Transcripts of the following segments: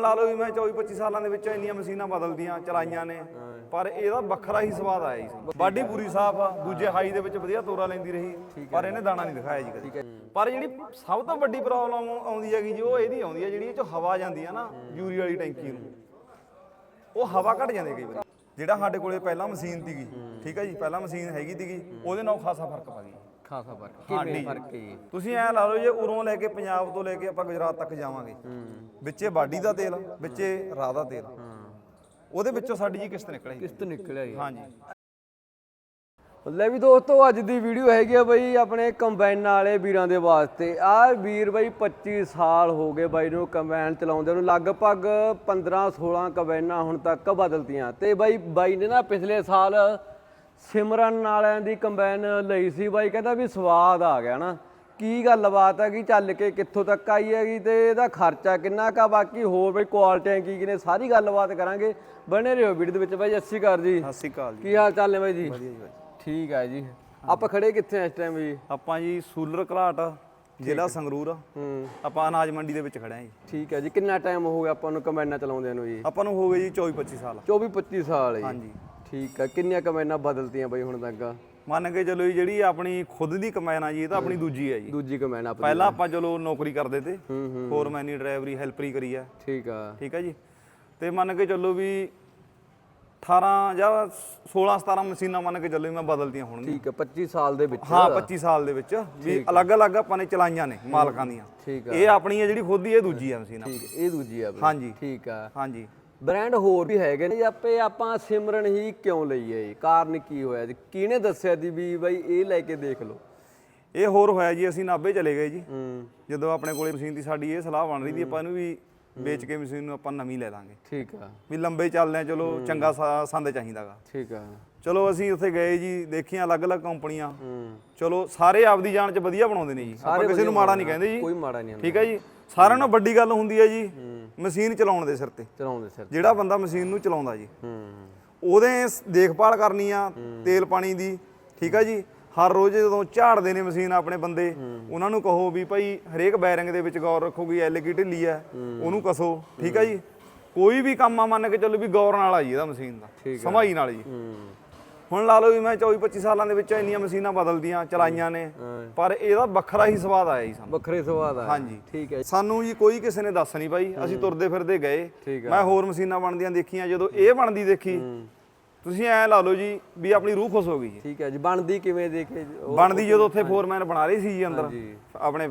ਹੁਣ ਲਾ ਲਓ ਵੀ ਮੈਂ 24 25 ਸਾਲਾਂ ਦੇ ਵਿੱਚ ਇੰਨੀਆਂ ਮਸ਼ੀਨਾਂ ਬਦਲਦੀਆਂ ਚਲਾਈਆਂ ਨੇ। ਪਰ ਇਹਦਾ ਵੱਖਰਾ ਹੀ ਸਵਾਦ ਆਇਆ ਜੀ। ਬਾਡੀ ਪੂਰੀ ਸਾਫ਼ ਆ ਦੂਜੇ ਹਾਈ ਦੇ ਵਿੱਚ ਵਧੀਆ ਤੋਰਾ ਲੈਂਦੀ ਰਹੀ ਪਰ ਇਹਨੇ ਦਾਣਾ ਨਹੀਂ ਦਿਖਾਇਆ ਜੀ ਕਦੇ। ਪਰ ਜਿਹੜੀ ਸਭ ਤੋਂ ਵੱਡੀ ਪ੍ਰੋਬਲਮ ਆਉਂਦੀ ਹੈਗੀ ਜੀ ਉਹ ਇਹਦੀ ਆਉਂਦੀ ਹੈ ਜਿਹੜੀ ਇਹ ਚੋਂ ਹਵਾ ਜਾਂਦੀ ਹੈ ਨਾ ਯੂਰੀ ਵਾਲੀ ਟੈਂਕੀ ਨੂੰ। ਉਹ ਹਵਾ ਘਟ ਜਾਂਦੀ ਕਈ ਵਾਰੀ। ਜਿਹੜਾ ਸਾਡੇ ਕੋਲੇ ਪਹਿਲਾਂ ਮਸ਼ੀਨ ਸੀਗੀ ਠੀਕ ਹੈ ਜੀ ਪਹਿਲਾਂ ਮਸ਼ੀਨ ਹੈਗੀ ਸੀਗੀ ਉਹਦੇ ਨਾਲ ਖਾਸਾ ਫ਼ਰਕ ਪਾ ਗਈ। ਖਾਸਾ ਫ਼ਰਕ। ਕਿਵੇਂ ਫ਼ਰਕ ਹੈ ਤੁਸੀਂ ਐ ਲਾ ਲਓ ਜੇ ਉਰੋਂ ਲੈ ਕੇ ਪੰਜਾਬ ਤੋਂ ਲੈ ਕੇ ਆਪਾਂ ਗੁਜਰਾਤ ਤੱਕ ਜਾਵਾਂਗੇ। ਵਿੱਚੇ ਬਾਡੀ ਦਾ ਤੇਲ ਵਿੱਚੇ ਰਾਹ ਦਾ ਤੇਲ ਉਹਦੇ ਵਿੱਚੋਂ ਸਾਡੀ ਜੀ ਕਿਸ਼ਤ ਨਿਕਲੇਗੀ ਕਿਸ ਤੋਂ ਨਿਕਲਿਆ ਜੀ। ਹਾਂਜੀ। ਲੈ ਵੀ ਦੋਸਤੋ ਅੱਜ ਦੀ ਵੀਡੀਓ ਹੈਗੀ ਆ ਬਈ ਆਪਣੇ ਕੰਬਾਈਨ ਵਾਲੇ ਵੀਰਾਂ ਦੇ ਵਾਸਤੇ। ਆਹ ਵੀਰ ਬਈ 25 ਸਾਲ ਹੋ ਗਏ ਬਾਈ ਨੂੰ ਕੰਬਾਈਨ ਚਲਾਉਂਦੇ ਨੂੰ ਲਗਭਗ 15 16 ਕੰਬਾਈਨਾਂ ਹੁਣ ਤੱਕ ਬਦਲਤੀਆਂ। ਤੇ ਬਾਈ ਬਾਈ ਨੇ ਨਾ ਪਿਛਲੇ ਸਾਲ ਸਿਮਰਨ ਵਾਲਿਆਂ ਦੀ ਕੰਬਾਈਨ ਲਈ ਸੀ ਬਾਈ ਕਹਿੰਦਾ ਵੀ ਸਵਾਦ ਆ ਗਿਆ ਨਾ। ਕੀ ਗੱਲਬਾਤ ਹੈ ਕਿ ਚੱਲ ਕੇ ਕਿੱਥੋਂ ਤੱਕ ਆਈ ਹੈਗੀ ਤੇ ਇਹਦਾ ਖਰਚਾ ਕਿੰਨਾ ਕਾ ਬਾਕੀ ਹੋਰ ਬਈ ਕੁਆਲਿਟੀਆਂ ਕੀ ਕੀ ਨੇ ਸਾਰੀ ਗੱਲਬਾਤ ਕਰਾਂਗੇ। ਬਣੇ ਰਹੋ ਵੀਡੀਓ ਦੇ ਵਿੱਚ ਬਾਈ ਸ਼੍ਰੀ ਅਕਾਲ ਜੀ। ਸਤਿ ਸ਼੍ਰੀ ਅਕਾਲ ਜੀ। ਕੀ ਹਾਲ ਚਾਲ ਨੇ ਬਾਈ ਜੀ? ਵਧੀਆ ਜੀ ਵਧੀਆ। ਠੀਕ ਹੈ ਜੀ। ਆਪਾਂ ਖੜੇ ਕਿੱਥੇ ਆ ਇਸ ਟਾਈਮ ਜੀ ਆਪਾਂ ਜੀ ਸੂਲਰ ਘਲਾਟ ਜ਼ਿਲ੍ਹਾ ਸੰਗਰੂਰ ਆ। ਹੂੰ। ਆਪਾਂ ਅਨਾਜ ਮੰਡੀ ਦੇ ਵਿੱਚ ਖੜੇ ਆ ਜੀ। ਠੀਕ ਹੈ ਜੀ। ਕਿੰਨਾ ਟਾਈਮ ਹੋ ਗਿਆ ਆਪਾਂ ਨੂੰ ਕਮੈਨਾਂ ਚਲਾਉਂਦਿਆਂ ਨੂੰ ਜੀ? ਆਪਾਂ ਨੂੰ ਹੋ ਗਏ ਜੀ 24 25 ਸਾਲ। 24 25 ਸਾਲ ਜੀ। ਹਾਂਜੀ। ਠੀਕ ਹੈ ਕਿੰਨੀਆਂ ਕਮੈਨਾਂ ਬਦਲਤੀਆਂ ਬਾਈ ਹੁਣ ਤੱਕ? ਮੰਨ ਕੇ ਚਲੋ ਜੀ ਜਿਹੜੀ ਆਪਣੀ ਖੁਦ ਦੀ ਕਮਾਇਨ ਆ ਜੀ ਇਹ ਤਾਂ ਆਪਣੀ ਦੂਜੀ ਹੈ ਜੀ। ਦੂਜੀ ਕਮੈਨ ਆਪਣੀ। ਪਹਿਲਾਂ ਆਪਾਂ ਚਲੋ ਨੌਕਰੀ ਕਰਦੇ ਤੇ ਹੂੰ ਹੂੰ। ਫੋਰਮੈਨੀ ਡਰਾਈਵਰੀ ਹੈਲਪਰੀ ਕਰੀ ਆ। ਠੀਕ ਆ। ਠੀਕ ਹੈ ਜੀ। ਤੇ ਮੰਨ ਕੇ ਚੱਲੋ ਵੀ 18 ਜਾਂ 16 17 ਮਸ਼ੀਨਾਂ ਮੰਨ ਕੇ ਚੱਲੋ ਮੈਂ ਬਦਲਤੀਆਂ ਹੋਣਗੀਆਂ। ਠੀਕ ਹੈ 25 ਸਾਲ ਦੇ ਵਿੱਚ। ਹਾਂ 25 ਸਾਲ ਦੇ ਵਿੱਚ ਵੀ ਅਲੱਗ-ਅਲੱਗ ਆਪਾਂ ਨੇ ਚਲਾਈਆਂ ਨੇ ਮਾਲਕਾਂ ਦੀਆਂ। ਠੀਕ ਆ। ਇਹ ਆਪਣੀ ਹੈ ਜਿਹੜੀ ਖੁਦ ਦੀ ਇਹ ਦੂਜੀ ਹੈ ਮਸ਼ੀਨ। ਠੀਕ ਇਹ ਦੂਜੀ ਆ ਆਪਣੀ। ਹਾਂਜੀ। ਠੀਕ ਆ। ਹਾਂਜੀ। ਬ੍ਰਾਂਡ ਹੋਰ ਵੀ ਹੈਗੇ ਨੇ। ਆਪੇ ਆਪਾਂ ਸਿਮਰਨ ਹੀ ਕਿਉਂ ਲਈ ਹੈ ਜੀ ਕਾਰਨ ਕੀ ਹੋਇਆ ਜੀ? ਕਿਹਨੇ ਦੱਸਿਆ ਦੀ ਵੀ ਬਾਈ ਇਹ ਲੈ ਕੇ ਦੇਖ ਲਓ? ਇਹ ਹੋਰ ਹੋਇਆ ਜੀ ਅਸੀਂ ਨਾਭੇ ਚਲੇ ਗਏ ਜੀ। ਹੂੰ। ਜਦੋਂ ਆਪਣੇ ਕੋਲੇ ਮਸ਼ੀਨ ਦੀ ਸਾਡੀ ਇਹ ਸਲਾਹ ਬਣ ਰਹੀ ਸੀ ਆਪਾਂ ਇਹਨੂੰ ਵੀ ਵੇਚ ਕੇ ਮਸ਼ੀਨ ਨੂੰ ਆਪਾਂ ਨਵੀਂ ਲੈ ਲਾਂਗੇ। ਠੀਕ ਆ। ਵੀ ਲੰਬੇ ਚੱਲਦੇ ਆ ਚਲੋ ਚੰਗਾ ਸੰਦ ਚਾਹੀਦਾਗਾ ਠੀਕ ਆ। ਚਲੋ ਅਸੀਂ ਉੱਥੇ ਗਏ ਜੀ ਦੇਖੀਆਂ ਅਲੱਗ-ਅਲੱਗ ਕੰਪਨੀਆਂ। ਹੂੰ। ਚਲੋ ਸਾਰੇ ਆਪਦੀ ਜਾਨ 'ਚ ਵਧੀਆ ਬਣਾਉਂਦੇ ਨੇ ਜੀ। ਆਪਾਂ ਕਿਸੇ ਨੂੰ ਮਾੜਾ ਨਹੀਂ ਕਹਿੰਦੇ ਜੀ। ਕੋਈ ਮਾੜਾ ਨਹੀਂ ਠੀਕ ਹੈ ਜੀ? ਸਾਰਿਆਂ ਨਾਲੋਂ ਵੱਡੀ ਗੱਲ ਹੁੰਦੀ ਹੈ ਜੀ। ਮਸ਼ੀਨ ਚਲਾਉਣ ਦੇ ਸਿਰ ਤੇ। ਚਲਾਉਂਦੇ ਸਿਰ ਤੇ। ਜਿਹੜਾ ਬੰਦਾ ਮਸ਼ੀਨ ਨੂੰ ਚਲਾਉਂਦਾ ਜੀ। ਹੂੰ ਉਹਦੇ ਦੇਖਭਾਲ ਕਰਨੀ ਆ ਤੇਲ ਪਾਣੀ ਦੀ ਠੀਕ ਆ ਜੀ? ਹਰ ਰੋਜ਼ ਜਦੋਂ ਝਾੜਦੇ ਨੇ ਮਸ਼ੀਨ ਆਪਣੇ ਬੰਦੇ ਉਹਨਾਂ ਨੂੰ ਕਹੋ ਵੀ ਭਾਈ ਹਰੇਕ ਬੈਰਿੰਗ ਦੇ ਵਿੱਚ ਗੌਰ ਰੱਖੋ ਵੀ ਐਲ ਕੀ ਢਿੱਲੀ ਆ ਉਹਨੂੰ ਕਸੋ ਠੀਕ ਆ ਜੀ? ਕੋਈ ਵੀ ਕੰਮ ਆ ਮੰਨ ਕੇ ਚੱਲੋ ਵੀ ਗੌਰ ਨਾਲ ਆ ਜੀ ਇਹਦਾ ਮਸ਼ੀਨ ਦਾ। ਸਮਾਈ ਨਾਲ ਜੀ। ਹੁਣ ਲਾ ਲਓ ਵੀ ਮੈਂ 24 25 ਸਾਲਾਂ ਦੇ ਵਿੱਚ ਇੰਨੀਆਂ ਮਸ਼ੀਨਾਂ ਬਦਲਦੀਆਂ ਚਲਾਈਆਂ ਨੇ ਪਰ ਇਹਦਾ ਵੱਖਰਾ ਹੀ ਸਵਾਦ ਆਇਆ ਜੀ ਸਾਨੂੰ। ਵੱਖਰੇ ਸਵਾਦ ਆ ਹਾਂਜੀ। ਠੀਕ ਹੈ ਸਾਨੂੰ ਜੀ ਕੋਈ ਕਿਸੇ ਨੇ ਦੱਸ ਨਹੀਂ ਪਾਈ। ਅਸੀਂ ਤੁਰਦੇ ਫਿਰਦੇ ਗਏ। ਮੈਂ ਹੋਰ ਮਸ਼ੀਨਾਂ ਬਣਦੀਆਂ ਦੇਖੀਆਂ ਜਦੋਂ ਇਹ ਬਣਦੀ ਦੇਖੀ ਤੁਸੀਂ ਐ ਲਾ ਲਓ ਜੀ ਵੀ ਆਪਣੀ ਰੂਹ ਖੁਸ਼ ਹੋ ਗਈ ਜੀ। ਠੀਕ ਹੈ ਜੀ। ਬਣਦੀ ਕਿਵੇਂ ਦੇਖੇ? ਬਣਦੀ ਜਦੋਂ ਉੱਥੇ ਫੋਰਮੈਨ ਬਣਾ ਰਹੀ ਸੀ ਜੀ ਅੰਦਰ। ਆਪਣੇ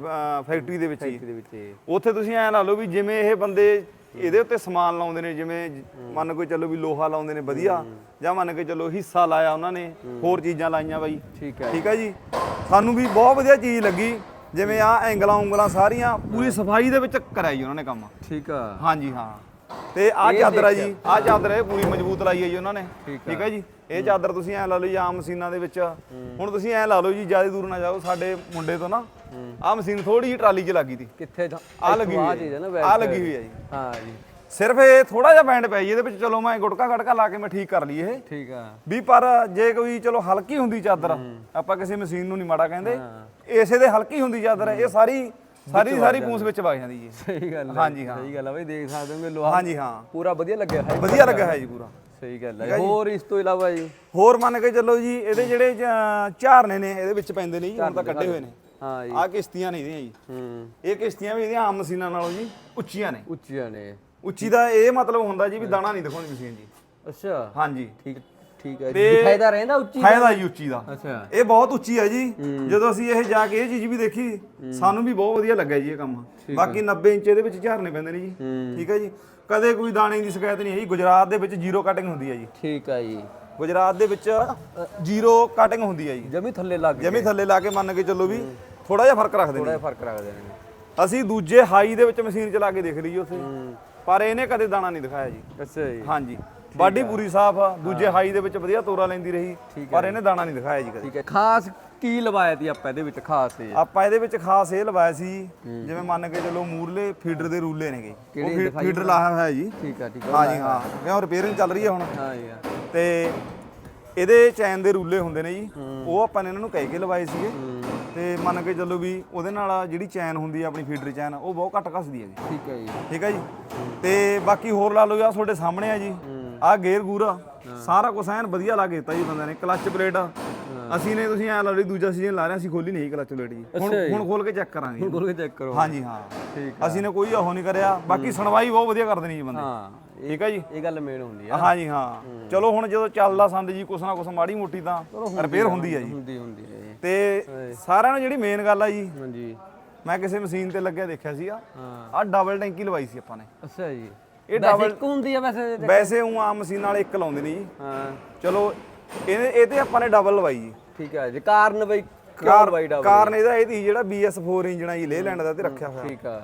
ਫੈਕਟਰੀ ਦੇ ਵਿੱਚ ਹੀ। ਉੱਥੇ ਤੁਸੀਂ ਐ ਲਾ ਲਓ ਵੀ ਜਿਵੇਂ ਇਹ ਬੰਦੇ ਇਹਦੇ ਉੱਤੇ ਸਮਾਨ ਲਾਉਂਦੇ ਨੇ ਜਿਵੇਂ ਮੰਨ ਕੇ ਚੱਲੋ ਵੀ ਲੋਹਾ ਲਾਉਂਦੇ ਨੇ ਵਧੀਆ ਜਾਂ ਮੰਨ ਕੇ ਚੱਲੋ ਹਿੱਸਾ ਲਾਇਆ ਉਹਨਾਂ ਨੇ ਹੋਰ ਚੀਜ਼ਾਂ ਲਾਈਆਂ ਬਾਈ। ਠੀਕ ਹੈ। ਠੀਕ ਹੈ ਜੀ? ਸਾਨੂੰ ਵੀ ਬਹੁਤ ਵਧੀਆ ਚੀਜ਼ ਲੱਗੀ ਜਿਵੇਂ ਆ ਐਂਗਲਾਂ ਉਂਗਲਾਂ ਸਾਰੀਆਂ ਪੂਰੀ ਸਫ਼ਾਈ ਦੇ ਵਿੱਚ ਕਰਾਈ ਜੀ ਉਹਨਾਂ ਨੇ ਕੰਮ। ਠੀਕ ਆ। ਹਾਂਜੀ ਹਾਂ। ਤੇ ਆ ਚਾਦਰ ਆ ਜੀ। ਆ ਚਾਦਰ ਇਹ ਪੂਰੀ ਮਜ਼ਬੂਤ ਲਾਈ ਹੈ ਜੀ ਉਹਨਾਂ ਨੇ। ਠੀਕ ਹੈ ਜੀ? ਇਹ ਚਾਦਰ ਤੁਸੀਂ ਐ ਲਾ ਲਓ ਜੀ ਆਮ ਮਸ਼ੀਨਾਂ ਦੇ ਵਿੱਚ। ਹੁਣ ਤੁਸੀਂ ਐ ਲਾ ਲਓ ਜੀ ਜ਼ਿਆਦਾ ਦੂਰ ਨਾ ਜਾਓ ਸਾਡੇ ਮੁੰਡੇ ਤੋਂ ਨਾ ਆ ਮਸ਼ੀਨ ਥੋੜੀ ਜਿਹੀ ਟਰਾਲੀ 'ਚ ਲੱਗੀ ਤੀ। ਕਿੱਥੇ ਆ ਲੱਗੀ ਹੋਈ ਹੈ। side। ਲੱਗੀ ਹੋਈ ਹੈ ਜੀ। ਹਾਂ। ਜੀ। ਸਿਰਫ ਇਹ ਥੋੜਾ ਜਿਹਾ ਬੈਂਡ ਪੈ ਜੀ ਇਹਦੇ ਵਿੱਚ ਚਲੋ ਮੈਂ ਗੁਟਕਾ ਗੜਕਾ ਲਾ ਕੇ ਮੈਂ ਠੀਕ ਕਰ ਲਈ ਇਹ। ਠੀਕ ਆ। ਵੀ ਪਰ ਜੇ ਕੋਈ ਚਲੋ ਹਲਕੀ ਹੁੰਦੀ ਚਾਦਰ ਆਪਾਂ ਕਿਸੇ ਮਸ਼ੀਨ ਨੂੰ ਨਹੀਂ ਮਾੜਾ ਕਹਿੰਦੇ। ਇਸੇ ਦੇ ਹਲਕੀ ਹੁੰਦੀ ਚਾਦਰ ਇਹ ਸਾਰੀ ਸਾਰੀ ਸਾਰੀ ਪੂੰਛ ਵਿੱਚ ਵਗ ਜਾਂਦੀ ਜੀ। ਸਹੀ ਗੱਲ ਹੈ ਹਾਂਜੀ, ਹਾਂ। ਸਹੀ ਗੱਲ ਹੈ ਬਈ ਦੇਖ ਸਕਦੇ ਹੋਗੇ ਲੋਹਾ ਹਾਂਜੀ ਹਾਂ। ਪੂਰਾ ਵਧੀਆ ਲੱਗਿਆ ਹੈ। ਵਧੀਆ ਲੱਗਾ ਹੈ ਜੀ ਪੂਰਾ। ਸਹੀ ਗੱਲ ਹੈ। ਹੋਰ ਇਸ ਤੋਂ ਇਲਾਵਾ ਜੀ? ਹੋਰ ਮੰਨ ਕੇ ਚੱਲੋ ਜੀ ਇਹਦੇ ਜਿਹੜੇ ਝਾਰਨੇ ਨੇ ਇਹਦੇ ਵਿੱਚ ਪੈਂਦੇ ਨੇ ਜੀ ਹੁਣ ਤਾਂ ਕੱਢੇ ਹੋਏ ਨੇ। ਹਾਂ ਜੀ। ਆਹ ਕਿਸ਼ਤੀਆਂ ਨੇ ਇਹਦੀਆਂ ਜੀ। ਹੂੰ। ਇਹ ਕਿਸ਼ਤੀਆਂ ਵੀ ਇਹਦੀਆਂ ਆਮ ਮਸ਼ੀਨਾਂ ਨਾਲੋਂ ਜੀ ਉੱਚੀਆਂ ਨੇ। ਉੱਚੀਆਂ ਨੇ। ਉੱਚੀ ਦਾ ਇਹ ਮਤਲਬ ਹੁੰਦਾ ਜੀ ਵੀ ਦਾਣਾ ਨਹੀਂ ਦਿਖਾਉਣੀ ਮਸ਼ੀਨ ਜੀ। ਅੱਛਾ। ਹਾਂਜੀ। ਠੀਕ ਠੀਕ ਹੈ ਫਾਇਦਾ ਰਹਿੰਦਾ ਉੱਚੀ ਫਾਇਦਾ ਜੀ ਉੱਚੀ ਦਾ। ਅੱਛਾ। ਇਹ ਬਹੁਤ ਉੱਚੀ ਹੈ ਜੀ। ਜਦੋਂ ਅਸੀਂ ਇਹ ਜਾ ਕੇ ਇਹ ਚੀਜ਼ ਵੀ ਦੇਖੀ ਸਾਨੂੰ ਵੀ ਬਹੁਤ ਵਧੀਆ ਲੱਗਾ ਜੀ ਇਹ ਕੰਮ। ਬਾਕੀ 90 ਇੰਚ ਇਹਦੇ ਵਿੱਚ ਝਾਰਨੇ ਪੈਂਦੇ ਨੇ ਜੀ। ਠੀਕ ਹੈ ਜੀ। ਕਦੇ ਕੋਈ ਦਾਣੇ ਦੀ ਸ਼ਿਕਾਇਤ ਨਹੀਂ ਆਈ ਗੁਜਰਾਤ ਦੇ ਵਿੱਚ ਜ਼ੀਰੋ ਕਟਿੰਗ ਹੁੰਦੀ ਹੈ ਜੀ। ਠੀਕ ਹੈ ਜੀ। ਗੁਜਰਾਤ ਦੇ ਵਿੱਚ ਜ਼ੀਰੋ ਕਟਿੰਗ ਹੁੰਦੀ ਹੈ ਜੀ। ਜਮੀ ਥੱਲੇ ਲੱਗ ਗਿਆ ਜਮੀ ਥੱਲੇ ਲਾ ਕੇ ਮੰਨ ਕੇ ਚੱਲੋ ਵੀ ਥੋੜਾ ਜਿਹਾ ਫ਼ਰਕ ਰੱਖਦੇ ਥੋੜਾ ਨੇ। ਜਿਹਾ ਫ਼ਰਕ ਰੱਖਦੇ ਨੇ। ਅਸੀਂ ਦੂਜੇ ਹਾਈ ਦੇ ਵਿੱਚ ਮਸ਼ੀਨ ਚਲਾ ਕੇ ਦੇਖ ਲਈ ਉੱਥੇ। ਪਰ ਇਹਨੇ ਕਦੇ ਦਾਣਾ ਨਹੀਂ ਦਿਖਾਇਆ ਜੀ। ਅੱਛਾ ਜੀ। ਹਾਂਜੀ। ਬਾਡੀ ਪੂਰੀ ਸਾਫ਼ ਆ ਦੂਜੇ ਹਾਈ ਦੇ ਵਿੱਚ ਵਧੀਆ ਤੋਰਾ ਲੈਂਦੀ ਰਹੀ ਪਰ ਇਹਨੇ ਦਾਣਾ ਨਹੀਂ ਦਿਖਾਇਆ ਜੀ ਕਦੇ। ਠੀਕ ਹੈ ਖਾਸ ਕੀ ਲਵਾਇਆ ਤੀ ਆਪਾਂ ਇਹਦੇ ਵਿੱਚ ਖਾਸ ਇਹ? ਆਪਾਂ ਇਹਦੇ ਵਿੱਚ ਖਾਸ ਇਹ ਲਵਾਇਆ ਸੀ ਜਿਵੇਂ ਮੰਨ ਕੇ ਚੱਲੋ ਮੂਰਲੇ ਫੀਡਰ ਦੇ ਰੂਲੇ ਨੇਗੇ। ਉਹ ਫੀਡਰ ਲਾਇਆ ਹੋਇਆ ਜੀ। ਠੀਕ ਆ ਠੀਕ ਆ। ਹਾਂਜੀ ਹਾਂ ਕਿਉਂ ਰਿਪੇਅਰਿੰਗ ਚੱਲ ਰਹੀ ਹੈ ਹੁਣ? ਹਾਂ ਜੀ ਹਾਂ। ਤੇ ਇਹਦੇ ਚੈਨ ਦੇ ਰੂਲੇ ਹੁੰਦੇ ਨੇ ਜੀ। ਉਹ ਆਪਾਂ ਨੇ ਇਹਨਾਂ ਨੂੰ ਕਹਿ ਕੇ ਲਵਾਏ ਸੀਗੇ। ਤੇ ਮੰਨ ਕੇ ਚੱਲੋ ਵੀ ਉਹਦੇ ਨਾਲ ਜਿਹੜੀ ਚੈਨ ਹੁੰਦੀ ਆ ਆਪਣੀ ਫੀਡਰ ਚੈਨ ਉਹ ਬਹੁਤ ਘੱਟ ਘਸਦੀ ਹੈ ਜੀ। ਠੀਕ ਹੈ ਜੀ। ਠੀਕ ਹੈ ਜੀ? ਤੇ ਬਾਕੀ ਹੋਰ ਲਾ ਲਓ ਆ ਤੁਹਾਡੇ ਸਾਹਮਣੇ ਆ ਜੀ। ਆ ਗੇਅਰ ਗੂਰਾ ਸਾਰਾ ਕੁਝ ਐਨ ਵਧੀਆ ਲਾ ਕੇ ਦਿੱਤਾ ਜੀ ਬੰਦੇ ਨੇ। ਕਲੱਚ ਪਲੇਟ ਅਸੀਂ ਨੇ ਤੁਸੀਂ ਐ ਲਾ ਲਈ ਦੂਜਾ ਸੀਜ਼ਨ ਲਾ ਰਹੇ ਅਸੀਂ ਖੋਲੀ ਨਹੀਂ ਕਲੱਚ ਪਲੇਟ ਜੀ। ਹੁਣ। ਹੁਣ ਖੋਲ ਕੇ ਚੈੱਕ ਕਰਾਂਗੇ। ਜੀ। ਖੋਲ ਕੇ ਚੈੱਕ ਕਰੋ। ਹਾਂਜੀ ਹਾਂ। ਠੀਕ ਅਸੀਂ ਨੇ ਕੋਈ ਉਹ ਨਹੀਂ ਕਰਿਆ। ਬਾਕੀ ਸੁਣਵਾਈ ਬਹੁਤ ਵਧੀਆ ਕਰਦੇ ਨੇ ਜੀ ਬੰਦੇ। ਹਾਂ ਠੀਕ ਹੈ ਜੀ? ਇਹ ਗੱਲ ਮੇਨ ਹੁੰਦੀ ਆ। ਹਾਂਜੀ ਹਾਂ। ਚਲੋ ਹੁਣ ਜਦੋਂ ਚੱਲਦਾ ਸੰਦ ਜੀ ਕੁਛ ਨਾ ਕੁਛ ਮਾੜੀ ਮੋਟੀ ਤਾਂ ਰਿਪੇਅਰ ਹੁੰਦੀ ਆ ਜੀ। ਹੁੰਦੀ ਹੁੰਦੀ ਹੈ ਜੀ। ਤੇ ਸਾਰਿਆਂ ਨੂੰ ਜਿਹੜੀ ਮੇਨ ਗੱਲ ਆ ਜੀ ਹਾਂਜੀ ਮੈਂ ਕਿਸੇ ਮਸ਼ੀਨ ਤੇ ਲੱਗਿਆ ਦੇਖਿਆ ਸੀਗਾ। ਆ ਡਬਲ ਟੈਂਕੀ ਲਵਾਈ ਸੀ ਆਪਾਂ ਨੇ। ਅੱਛਾ ਜੀ। ਇਹ ਇਹ ਡਬਲ ਹੁੰਦੀ ਆ ਵੈਸੇ ਇਹਦੇ? ਵੈਸੇ ਉਹ ਆਮ ਮਸ਼ੀਨ ਨਾਲ ਇੱਕ ਲਾਉਂਦੇ ਨੇ ਜੀ। ਹਾਂ। ਚਲੋ ਇਹਦੇ ਇਹ ਤੇ ਆਪਾਂ ਨੇ ਡਬਲ ਲਵਾਈ ਜੀ। ਠੀਕ ਹੈ ਜੀ ਕਾਰਨ ਬਈ ਕਾਰ ਬਾਈ ਡਬਲ ਕਾਰਨ ਇਹਦਾ ਇਹਦੀ ਜਿਹੜਾ BS4 ਇੰਜਣ ਆ ਜੀ ਲੇ ਲੈਂਡ ਦਾ ਤੇ ਰੱਖਿਆ ਹੋਇਆ। ਠੀਕ ਆ।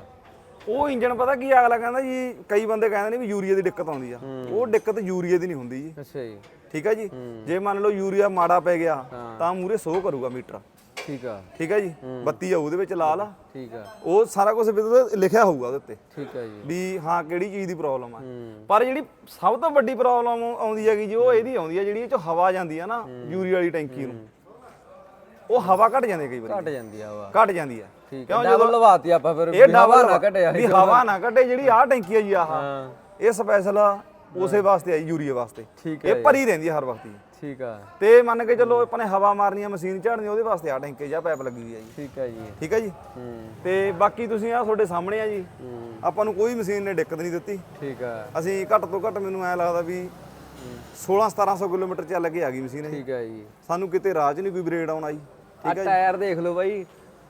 ਉਹ ਇੰਜਣ ਪਤਾ ਕੀ ਆ, ਅਗਲਾ ਕਹਿੰਦਾ ਜੀ ਕਈ ਬੰਦੇ ਕਹਿੰਦੇ ਨੇ ਵੀ ਯੂਰੀਆ ਦੀ ਦਿੱਕਤ ਆਉਂਦੀ ਆ। ਉਹ ਦਿੱਕਤ ਯੂਰੀਆ ਦੀ ਨਹੀਂ ਹੁੰਦੀ ਜੀ। ਅੱਛਾ ਜੀ। ਠੀਕ ਹੈ ਜੀ? ਜੇ ਮੰਨ ਲਓ ਯੂਰੀਆ ਮਾੜਾ ਪੈ ਗਿਆ ਤਾਂ ਮੂਰੇ 100 ਕਰੂਗਾ ਮੀਟਰ। ਠੀਕ ਆ। ਠੀਕ ਹੈ ਜੀ? ਬੱਤੀ ਆ ਉਹਦੇ ਵਿੱਚ ਲਾਲ ਆ। ਠੀਕ ਆ। ਉਹ ਸਾਰਾ ਕੁਝ ਲਿਖਿਆ ਹੋਊਗਾ ਉਹਦੇ ਉੱਤੇ। ਠੀਕ ਆ ਜੀ। ਵੀ ਹਾਂ ਕਿਹੜੀ ਚੀਜ਼ ਦੀ ਪ੍ਰੋਬਲਮ ਆ। ਪਰ ਜਿਹੜੀ ਸਭ ਤੋਂ ਵੱਡੀ ਪ੍ਰੋਬਲਮ ਆਉਂਦੀ ਹੈਗੀ ਜੀ ਉਹ ਇਹਦੀ ਆਉਂਦੀ ਹੈ ਜਿਹੜੀ ਇਹ ਚੋਂ ਹਵਾ ਜਾਂਦੀ ਆ ਨਾ ਯੂਰੀਆ ਵਾਲੀ ਟੈਂਕੀ ਨੂੰ। ਉਹ ਹਵਾ ਘਟ ਜਾਂਦੀ ਹੈ ਕਈ ਵਾਰੀ। ਘਟ ਜਾਂਦੀ ਆ ਵਾ ਘਟ ਜਾਂਦੀ ਠੀਕ ਕਿਉਂ ਆ ਡਬਲ ਲਵਾਤੀ ਆਪਾਂ ਫਿਰ ਇਹ ਹਵਾ ਨਾ ਘਟਿਆ ਵੀ ਹਵਾ ਨਾ ਘਟੇ ਜਿਹੜੀ ਆਹ ਟੈਂਕੀ ਹੈ ਜੀ ਆਹ। ਇਹ ਸਪੈਸ਼ਲ ਉਸੇ ਵਾਸਤੇ ਆਈ ਯੂਰੀਆ ਵਾਸਤੇ। ਇਹ ਭਰੀ ਰਹਿੰਦੀ ਹਰ ਵਕਤ ਠੀਕ ਆ। ਤੇ ਮੰਨ ਕੇ ਚੱਲੋ ਆਪਾਂ ਨੇ ਹਵਾ ਮਾਰਨੀ ਆ ਮਸ਼ੀਨ ਝਾੜਨੀ ਉਹਦੇ ਵਾਸਤੇ ਆ ਟੈਂਕੀ ਜਾਂ ਪਾਈਪ ਲੱਗੀ ਹੋਈ ਹੈ ਜੀ। ਠੀਕ ਆ ਜੀ। ਠੀਕ ਹੈ ਜੀ? ਹੂੰ। ਤੇ ਬਾਕੀ ਤੁਸੀਂ ਆ ਤੁਹਾਡੇ ਸਾਹਮਣੇ ਆ ਜੀ। ਆਪਾਂ ਨੂੰ ਕੋਈ ਮਸ਼ੀਨ ਨੇ ਦਿੱਕਤ ਨਹੀਂ ਦਿੱਤੀ। ਠੀਕ ਆ। ਅਸੀਂ ਘੱਟ ਤੋਂ ਘੱਟ ਮੈਨੂੰ ਐ ਲੱਗਦਾ ਵੀ 16 1700 ਕਿਲੋਮੀਟਰ ਚੱਲ ਕੇ ਆ ਗਈ ਮਸ਼ੀਨ ਇਹ। ਠੀਕ ਆ ਜੀ। ਸਾਨੂੰ ਕਿਤੇ ਰਾਜ ਨਹੀਂ ਕੋਈ ਬ੍ਰੇਡ ਆਉਣਾ ਜੀ ਆ ਟਾਇਰ ਦੇਖ ਲਓ ਬਾਈ।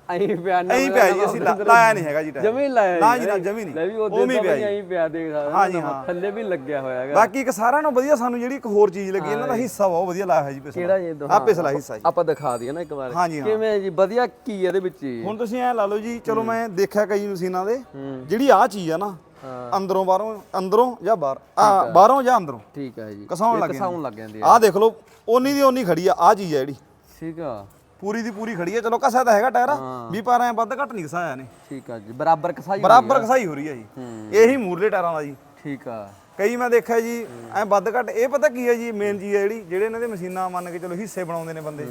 ਅਹੀਂ ਪਿਆ ਨਾ ਐਂ ਪਿਆ ਜੀ ਅਸੀਂ ਲਾ- ਲਾਇਆ ਨਹੀਂ ਹੈਗਾ ਜੀ ਟਾਇਰ। ਜਮੀ ਲਾਇਆ ਨਾ ਜੀ ਨਾ ਜਮੀ ਲੈ ਨਹੀਂ ਵੀ ਉਹਦੇ ਉਵੇਂ ਤਾਂ ਪਿਆ ਜੀ। ਦੇਖ ਸਕਦਾ ਹਾਂਜੀ, ਨਾ, ਹਾਂ। ਥੱਲੇ ਵੀ ਲੱਗਿਆ ਹੋਇਆ ਹੈਗਾ। ਬਾਕੀ ਇੱਕ ਸਾਰਿਆਂ ਨੂੰ ਵਧੀਆ ਸਾਨੂੰ ਜਿਹੜੀ ਇੱਕ ਹੋਰ ਚੀਜ਼ ਲੱਗੀ ਇਹਨਾਂ ਦਾ ਹਿੱਸਾ ਬਹੁਤ ਵਧੀਆ ਲਾਇਆ ਜੀ ਪਿਛਲਾ ਕਿਹੜਾ ਜੀ ਦੋ- ਆ ਪਿਛਲਾ ਹਿੱਸਾ ਜੀ। ਆਪਾਂ ਦਿਖਾ ਦਈਏ ਨਾ ਇੱਕ ਵਾਰ। ਹਾਂਜੀ, ਹਾਂ। ਕਿਵੇਂ ਜੀ ਵਧੀਆ ਕੀ ਇਹਦੇ ਵਿੱਚ ਜੀ? ਹੁਣ ਤੁਸੀਂ ਐ ਲਾ ਲਓ ਜੀ ਚਲੋ ਮੈਂ ਦੇਖਿਆ ਕਈ ਮਸ਼ੀਨਾਂ ਦੇ ਹੂੰ। ਜਿਹੜੀ ਆ ਚੀਜ਼ ਆ ਨਾ ਹਾਂ। ਅੰਦਰੋਂ ਬਾਹਰੋਂ ਅੰਦਰੋਂ ਜਾਂ ਬਾਹਰ ਆ। ਬਾਹਰੋਂ ਜਾਂ ਅੰਦਰੋਂ। ਠੀਕ ਆ ਜੀ। ਕਸਾਉਣ ਇਹ ਲੱਗ ਕਸਾਉਣ ਲੱਗ ਜਾਂਦੀ ਆ। ਆਹ ਦੇਖ ਲਓ ਓਨੀ ਦੀ ਓਨੀ ਖੜੀ ਆ ਆ ਚੀਜ਼ ਆ ਜਿਹੜੀ। ਠੀਕ ਆ। ਪੂਰੀ ਦੀ ਪੂਰੀ ਖੜੀ ਆ ਚਲੋ ਕਸਾ ਤਾਂ ਹੈਗਾ ਟਾਇਰ। ਵੀ ਪਰ ਐ ਵੱਧ ਘੱਟ ਨਹੀਂ ਕਸਾਇਆ ਨੇ ਠੀਕ ਆ ਜੀ ਬਰਾਬਰ ਕਸਾਈ ਬਰਾਬਰ ਕਸਾਈ ਹੋ ਰਹੀ ਆ ਜੀ। ਹੂੰ। ਇਹੀ ਮੂਰਲੇ ਟਾਇਰਾਂ ਦਾ ਜੀ। ਠੀਕ ਆ। ਕਈ ਮੈਂ ਦੇਖਿਆ ਜੀ ਐ ਵੱਧ ਘੱਟ। ਇਹ ਪਤਾ ਕੀ ਹੈ ਜੀ ਮੇਨ ਚੀਜ਼ ਹੈ ਜਿਹੜੀ ਜਿਹੜੇ ਇਹਨਾਂ ਦੇ ਮਸ਼ੀਨਾਂ ਮੰਨ ਕੇ ਚਲੋ ਹਿੱਸੇ ਬਣਾਉਂਦੇ ਨੇ ਬੰਦੇ।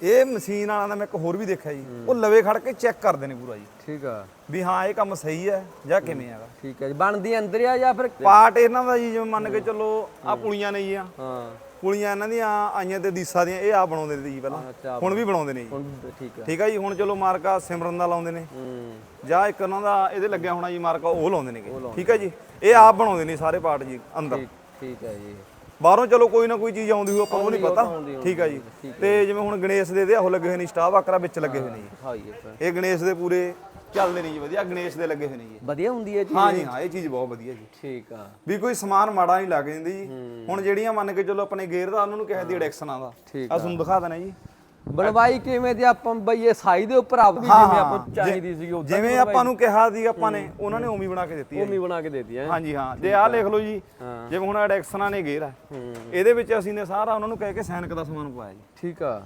ਇਹ ਮਸ਼ੀਨ ਵਾਲਿਆਂ ਦਾ ਮੈਂ ਇੱਕ ਹੋਰ ਵੀ ਦੇਖਿਆ ਜੀ। ਉਹ ਲਵੇ ਖੜ ਕੇ ਚੈੱਕ ਕਰਦੇ ਨੇ ਪੂਰਾ ਜੀ। ਠੀਕ ਆ। ਵੀ ਹਾਂ ਇਹ ਕੰਮ ਸਹੀ ਹੈ ਜਾਂ ਕਿਵੇਂ ਹੈਗਾ। ਠੀਕ ਆ ਜੀ। ਬਣਦੀ ਅੰਦਰ ਆ ਜਾਂ ਫਿਰ ਪਾਰਟ ਇਹਨਾਂ ਦਾ ਜੀ ਜਿਵੇਂ ਮੰਨ ਕੇ ਚੱਲੋ ਆ ਪੁਲੀਆਂ ਨੇ ਜੀ ਆ। ਹਾਂ। ਪੁਲੀਆਂ ਇਹਨਾਂ ਦੀਆਂ ਆਈਆਂ ਤੇ ਦੀਸਾ ਦੀਆਂ ਇਹ ਆ ਬਣਾਉਂਦੇ ਨੇ ਜੀ ਪਹਿਲਾਂ। ਹੁਣ ਵੀ ਬਣਾਉਂਦੇ। ਨੇ ਜੀ। ਹੁਣ ਠੀਕ ਆ। ਠੀਕ ਹੈ ਜੀ ਹੁਣ ਚਲੋ ਮਾਰਕਾ ਸਿਮਰਨ ਦਾ ਲਾਉਂਦੇ ਨੇ। ਹੂੰ। ਜਾਂ ਇੱਕ ਉਹਨਾਂ ਦਾ ਇਹਦੇ ਲੱਗਿਆ ਹੋਣਾ ਜੀ ਮਾਰਕਾ ਉਹ ਲਾਉਂਦੇ ਨੇਗੇ। ਠੀਕ ਹੈ ਜੀ ਇਹ ਆਪ ਬਣਾਉਂਦੇ ਨੇ ਸਾਰੇ ਪਾਰਟ ਜੀ ਅੰਦਰ। ਠੀਕ ਠੀਕ ਆ ਜੀ। ਬਾਹਰੋਂ ਚਲੋ ਕੋਈ ਨਾ ਕੋਈ ਚੀਜ਼ ਆਉਂਦੀ ਹੋਊ ਆਪਾਂ ਨੂੰ ਨਹੀਂ ਪਤਾ। ਠੀਕ ਆ ਜੀ। ਤੇ ਜਿਵੇਂ ਹੁਣ ਗਣੇਸ਼ ਦੇ ਦੇ ਉਹ ਲੱਗੇ ਹੋਏ ਨੇ ਸਟਾਫ ਆਕਰਾ ਵਿੱਚ ਲੱਗੇ ਹੋਏ ਨੇ ਜੀ। ਇਹ ਗਣੇਸ਼ ਦੇ ਪੂਰੇ ਚੱਲਦੇ ਨੇ ਜੀ ਵਧੀਆ ਗਣੇਸ਼ ਦੇ ਲੱਗੇ ਹੋਏ ਨੇ ਜੀ। ਵਧੀਆ ਹੁੰਦੀ ਹੈ ਜੀ ਹਾਂ ਜੀ ਹਾਂ ਇਹ ਚੀਜ਼ ਬਹੁਤ ਵਧੀਆ ਜੀ। ਠੀਕ ਆ। ਵੀ ਕੋਈ ਸਮਾਨ ਮਾੜਾ ਨਹੀਂ ਲੱਗ ਜਾਂਦੀ ਜੀ। ਹੁਣ ਜਿਹੜੀਆਂ ਮੰਨ ਕੇ ਚਲੋ ਆਪਣੇ ਗੇਅਰ ਦਾ ਉਹਨਾਂ ਨੂੰ ਕਿਸੇ ਦੀ ਐਡੈਕਸ਼ਨਾਂ ਦਾ। ਠੀਕ ਆ। ਤੁਹਾਨੂੰ ਦਿਖਾ ਦੇਣਾ ਜੀ। ਬਣਵਾਈ ਕਿਵੇਂ ਤੇ ਆਪਾਂ ਬਈ ਇਹ ਸਾਈ ਦੇ ਉੱਪਰ ਆਪਦੀ ਜਿਵੇਂ ਆਪਾਂ ਚਾਹੀਦੀ ਸੀਗੀ ਉਦਾਂ ਜਿਵੇਂ ਆਪਾਂ ਨੂੰ ਕਿਹਾ ਸੀ ਆਪਾਂ ਨੇ ਉਹਨਾਂ ਨੇ ਹੀ ਬਣਾ ਕੇ ਦਿੱਤੀ ਹੈ ਉਮੀ ਬਣਾ ਕੇ ਦੇਤੀ ਹੈ। ਹਾਂਜੀ ਹਾਂ। ਜੇ ਆਹ ਲਿਖ ਲਓ ਜੀ। ਜਿਵੇਂ ਹੁਣ ਐਡੈਕਸ਼ਨਾਂ ਨੇ ਗੇਅਰ ਆ ਹੂੰ। ਇਹਦੇ ਵਿੱਚ ਅਸੀਂ ਨੇ ਸਾਰਾ ਉਹਨਾਂ ਨੂੰ ਕਹਿ ਕੇ ਸੈਨਿਕ ਦਾ ਸਮਾਨ ਪਵਾਇਆ ਜੀ। ਠੀਕ ਆ।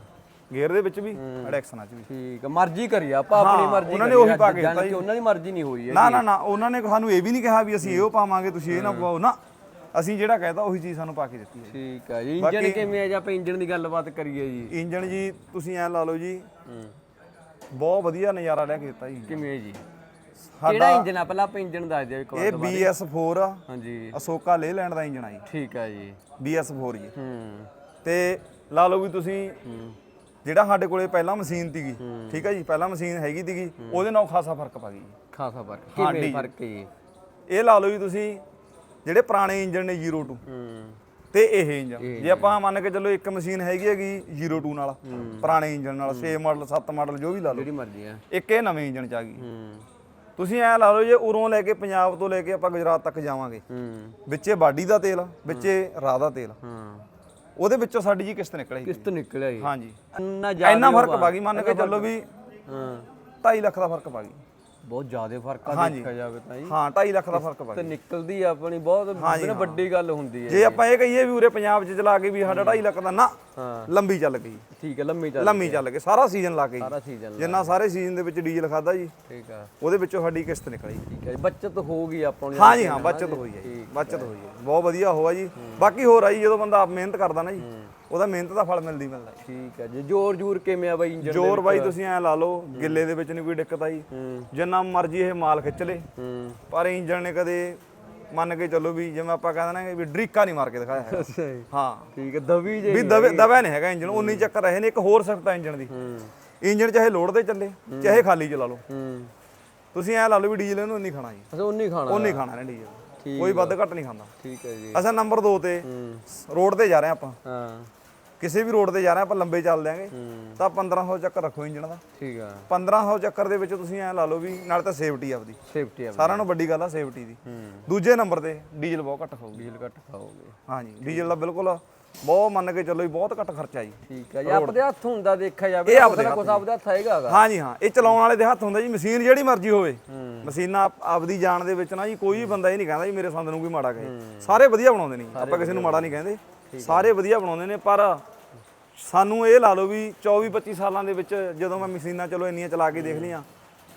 ਗੇਅਰ ਦੇ ਵਿੱਚ ਵੀ ਐਡੈਕਸ਼ਨਾਂ 'ਚ ਵੀ। ਠੀਕ ਆ। ਮਰਜ਼ੀ ਕਰੀ ਆਪਾਂ ਆਪਣੀ ਮਰਜ਼ੀ ਉਹਨਾਂ ਨੇ ਉਹੀ ਪਾ ਕੇ ਦਿੱਤਾ ਜੀ। ਉਹਨਾਂ ਦੀ ਮਰਜ਼ੀ ਨਹੀਂ ਹੋਈ ਹੈ ਨਾ ਨਾ ਨਾ। ਉਹਨਾਂ ਨੇ ਸਾਨੂੰ ਇਹ ਵੀ ਨਹੀਂ ਕਿਹਾ ਵੀ ਅਸੀਂ ਇਹੋ ਪਾਵਾਂਗੇ ਤੁਸੀਂ ਇਹ ਨਾ ਪਵਾਓ। ਨਾ ਅਸੀਂ ਜਿਹੜਾ ਕਹਿਤਾ ਉਹੀ ਚੀਜ਼ ਸਾਨੂੰ ਪਾ ਕੇ ਦਿੱਤੀ ਹੈ ਠੀਕ ਆ ਜੀ। ਇੰਜਨ ਕਿਵੇਂ ਆ ਜੇ? ਆਪਾਂ ਇੰਜਨ ਦੀ ਗੱਲਬਾਤ ਕਰੀਏ ਜੀ। ਇੰਜਨ ਜੀ ਤੁਸੀਂ ਐ ਲਾ ਲਓ ਜੀ। ਹੂੰ। ਬਹੁਤ ਵਧੀਆ ਨਜ਼ਾਰਾ ਲੈ ਕੇ ਦਿੱਤਾ ਜੀ। ਕਿਵੇਂ ਜੀ? ਕਿਹੜਾ ਇੰਜਨ ਆ? ਪਹਿਲਾਂ ਆਪਾਂ ਇੰਜਨ ਦੱਸ ਦਿਓ ਇੱਕ ਵਾਰ ਇਹ BS4 ਆ। ਹਾਂਜੀ। ਅਸ਼ੋਕਾ ਲੇਲੈਂਡ ਦਾ ਇੰਜਨ ਆ ਜੀ। ਠੀਕ ਆ ਜੀ। BS4 ਜੀ। ਹੂੰ। ਤੇ ਲਾ ਲਓ ਵੀ ਤੁਸੀਂ ਹੂੰ। ਜਿਹੜਾ ਸਾਡੇ ਕੋਲੇ ਪਹਿਲਾਂ ਮਸ਼ੀਨ ਤੀਗੀ ਠੀਕ ਹੈ ਜੀ? ਪਹਿਲਾਂ ਮਸ਼ੀਨ ਹੈਗੀ ਤੀਗੀ ਉਹਦੇ ਨਾਲ ਖਾਸਾ ਫ਼ਰਕ ਪਾ ਗਈ ਖਾਸਾ ਫ਼ਰਕ। ਕਿਵੇਂ ਫ਼ਰਕ ਹੈ ਇਹ ਲਾ ਲਓ ਜੀ ਤੁਸੀਂ ਜਿਹੜੇ ਪੁਰਾਣੇ ਇੰਜਨ ਨੇ 02 ਹੂੰ। ਤੇ ਇਹ ਇੰਜਨ ਜੇ ਆਪਾਂ ਮੰਨ ਕੇ ਚੱਲੋ ਇੱਕ ਮਸ਼ੀਨ ਹੈਗੀ ਹੈਗੀ 02 ਨਾਲ ਪੁਰਾਣੇ ਇੰਜਨ ਨਾਲ 6 ਮਾਡਲ 7 ਮਾਡਲ ਜੋ ਵੀ ਲਾ ਲਓ। ਜਿਹੜੀ ਮਰਜ਼ੀ ਆ। ਇੱਕ ਇਹ ਨਵੇਂ ਇੰਜਨ ਚ ਆ ਗਈ। ਤੁਸੀਂ ਐ ਲਾ ਲਓ ਜੇ ਉਰੋਂ ਲੈ ਕੇ ਪੰਜਾਬ ਤੋਂ ਲੈ ਕੇ ਆਪਾਂ ਗੁਜਰਾਤ ਤੱਕ ਜਾਵਾਂਗੇ। ਹੂੰ। ਵਿੱਚੇ ਬਾਡੀ ਦਾ ਤੇਲ ਵਿੱਚੇ ਰਾਹ ਦਾ ਤੇਲ ਹਾਂ। ਉਹਦੇ ਵਿੱਚੋਂ ਸਾਡੀ ਜੀ ਕਿਸ਼ਤ ਨਿਕਲੇਗੀ ਕਿਸ਼ਤ ਨਿਕਲਿਆ ਜੀ ਹਾਂਜੀ। ਇੰਨਾ ਜ਼ਿਆਦਾ ਇੰਨਾ ਫ਼ਰਕ ਪਾ ਗਈ। ਮੰਨ ਕੇ ਚੱਲੋ ਵੀ ਹਾਂ। 2.5 ਲੱਖ ਦਾ ਫ਼ਰਕ ਪਾ ਗਈ। ਬਹੁਤ ਜ਼ਿਆਦਾ ਫ਼ਰਕ ਆ। ਦੇਖਿਆ ਜਾਵੇ ਤਾਂ ਜੀ। ਹਾਂ 2.5 ਲੱਖ ਦਾ ਫ਼ਰਕ ਪਾ ਤੇ ਗਈ ਨਿਕਲਦੀ ਆ ਆਪਣੀ ਬਹੁਤ ਬਿਨ ਵੱਡੀ ਗੱਲ ਹੁੰਦੀ ਹੈ ਜੇ ਆਪਾਂ ਇਹ ਕਹੀਏ ਵੀ ਉਰੇ ਪੰਜਾਬ 'ਚ ਚਲਾ ਕੇ ਵੀ ਸਾਡਾ 2.5 ਲੱਖ ਦਾ ਨਾ ਹਾਂ। ਲੰਬੀ ਚੱਲ ਗਈ। ਠੀਕ ਹੈ ਲੰਮੀ ਚੱਲ ਲੰਮੀ ਚੱਲ ਕੇ ਸਾਰਾ ਸੀਜ਼ਨ ਲਾ ਕੇ। ਸਾਰਾ ਸੀਜ਼ਨ ਜਿੰਨਾ ਸਾਰੇ ਸੀਜ਼ਨ ਦੇ ਵਿੱਚ ਡੀਜ਼ਲ ਖਾਦਾ ਜੀ ਠੀਕ ਆ। ਉਹਦੇ ਵਿੱਚੋਂ ਸਾਡੀ ਕਿਸ਼ਤ ਨਿਕਲੀ। ਠੀਕ ਹੈ ਬੱਚਤ ਹੋ ਗਈ ਆਪਾਂ ਨੂੰ ਹਾਂ ਜੀ ਹਾਂ ਬਚਤ ਹੋਈ ਹੈ ਬਚਤ ਹੋਈ ਹੈ ਬਹੁਤ ਵਧੀਆ ਹੋਆ ਜੀ। ਬਾਕੀ ਹੋਰ ਆ ਜੀ ਜਦੋਂ ਬੰਦਾ ਆਪ ਮਿਹਨਤ ਕਰਦਾ ਨਾ ਜੀ ਉਹਦਾ ਮਿਹਨਤ ਦਾ ਫਲ ਮਿਲਦੀ ਮਿਲਦਾ ਜੀ। ਠੀਕ ਹੈ ਜੀ ਜੋਰ ਜੂਰ ਕਿਵੇਂ ਆ ਬਾਈ ਇੰਜਨ ਜ਼ੋਰ ਬਾਈ ਤੁਸੀਂ ਐ ਲਾ ਲਓ ਗਿੱਲੇ ਦੇ ਵਿੱਚ ਨਹੀਂ ਕੋਈ ਦਿੱਕਤ ਆਈ। ਜਿੰਨਾ ਮਰਜ਼ੀ ਇਹ ਮਾਲ ਖਿੱਚ ਲੇ। ਪਰ ਇੰਜਣ ਨੇ ਕਦੇ ਮੰਨ ਕੇ ਚੱਲੋ ਵੀ ਜਿਵੇਂ ਆਪਾਂ ਕਹਿੰਦੇ ਨਾ ਵੀ ਡਰੀਕਾ ਨਹੀਂ ਮਾਰ ਕੇ ਦਿਖਾਇਆ ਹੈਗਾ। ਅੱਛਾ ਜੀ। ਹਾਂ। ਠੀਕ ਹੈ ਦਵੀ ਜੇ ਵੀ ਦਵੇ ਦਬਿਆ ਨਹੀਂ ਹੈਗਾ ਇੰਜਣ ਉਨੀ ਚੱਕਰ ਰਹੇ ਨੇ ਇੱਕ ਹੋਰ ਸਿਫਤ ਹੈ ਇੰਜਣ ਦੀ। ਹੂੰ। ਇੰਜਣ ਚਾਹੇ ਲੋਡ ਤੇ ਚੱਲੇ ਚਾਹੇ ਖਾਲੀ ਚਲਾ ਲਓ। ਹੂੰ। ਤੁਸੀਂ ਐ ਲਾ ਲਓ ਵੀ ਡੀਜ਼ਲ ਇਹਨੂੰ ਨਹੀਂ ਖਾਣਾ ਜੀ। ਅੱਛਾ ਉਨੀ ਖਾਣਾ। ਉਹ ਨਹੀਂ ਖਾਣਾ ਇਹਨੇ ਡੀਜ਼ਲ। ਠੀਕ ਕੋਈ ਵੱਧ ਘੱਟ ਨਹੀਂ ਖਾਂਦਾ। ਠੀਕ ਹੈ ਜੀ। ਅਸਾਂ ਨੰਬਰ 2 ਤੇ ਰੋਡ ਤੇ ਜਾ ਰਹੇ ਆਪਾਂ। ਹਾਂ। ਕਿਸੇ ਵੀ ਰੋਡ ਤੇ ਜਾ ਰਹੇ ਆਪਾਂ ਲੰਬੇ ਚੱਲ ਦਿਆਂਗੇ। ਤਾਂ 1500 ਚੱਕਰ ਰੱਖੋ ਇੰਜਣ ਦਾ। ਠੀਕ ਆ। 1500 ਚੱਕਰ ਦੇ ਵਿੱਚ ਤੁਸੀਂ ਐ ਲਾ ਲਓ ਵੀ ਨਾਲ ਤਾਂ ਸੇਫਟੀ ਆਪਦੀ। ਸੇਫਟੀ ਆ ਸਾਰਿਆਂ ਨੂੰ ਵੱਡੀ ਗੱਲ ਆ ਸੇਫਟੀ ਦੀ। ਦੂਜੇ ਨੰਬਰ ਤੇ ਡੀਜ਼ਲ ਬਹੁਤ ਘੱਟ ਖਾਊਗੀ। ਡੀਜ਼ਲ ਘੱਟ ਖਾਓਗੇ ਹਾਂਜੀ ਡੀਜ਼ਲ ਦਾ ਬਿਲਕੁਲ ਬਹੁਤ ਮੰਨ ਕੇ ਚੱਲੋ ਵੀ ਬਹੁਤ ਘੱਟ ਖਰਚਾ ਜੀ। ਠੀਕ ਹੈ ਜੀ। ਆਪਦੇ ਹੱਥ ਹੁੰਦਾ ਦੇਖਿਆ ਜਾਵੇ ਇਹ ਆਪਦੇ ਕੁਛ ਆਪਦੇ ਹੱਥ ਹੈਗਾਗਾ ਹਾਂਜੀ ਹਾਂ ਇਹ ਚਲਾਉਣ ਵਾਲੇ ਦੇ ਹੱਥ ਹੁੰਦਾ ਜੀ। ਮਸ਼ੀਨ ਜਿਹੜੀ ਮਰਜ਼ੀ ਹੋਵੇ। ਮਸ਼ੀਨਾਂ ਆਪ- ਆਪਦੀ ਜਾਣ ਦੇ ਵਿੱਚ ਨਾ ਜੀ ਕੋਈ ਵੀ ਬੰਦਾ ਇਹ ਨਹੀਂ ਕਹਿੰਦਾ ਜੀ ਮੇਰੇ ਸੰਦ ਨੂੰ ਕੋਈ ਮਾੜਾ ਕਹੇ। ਸਾਰੇ ਵਧੀਆ ਬਣਾਉਂਦੇ ਨੇ ਜੀ। ਆਪਾਂ ਕਿਸੇ ਨੂੰ ਮਾੜਾ ਨਹੀਂ ਕਹਿੰਦੇ। ਸਾਰੇ ਵਧੀਆ ਬਣਾਉਂਦੇ ਨੇ ਪਰ ਸਾਨੂੰ ਇਹ ਲਾ ਲਓ ਵੀ 24 25 ਸਾਲਾਂ ਦੇ ਵਿੱਚ ਜਦੋਂ ਮੈਂ ਮਸ਼ੀਨਾਂ ਚਲੋ ਇੰਨੀਆਂ ਚਲਾ ਕੇ ਦੇਖ ਲਈਆਂ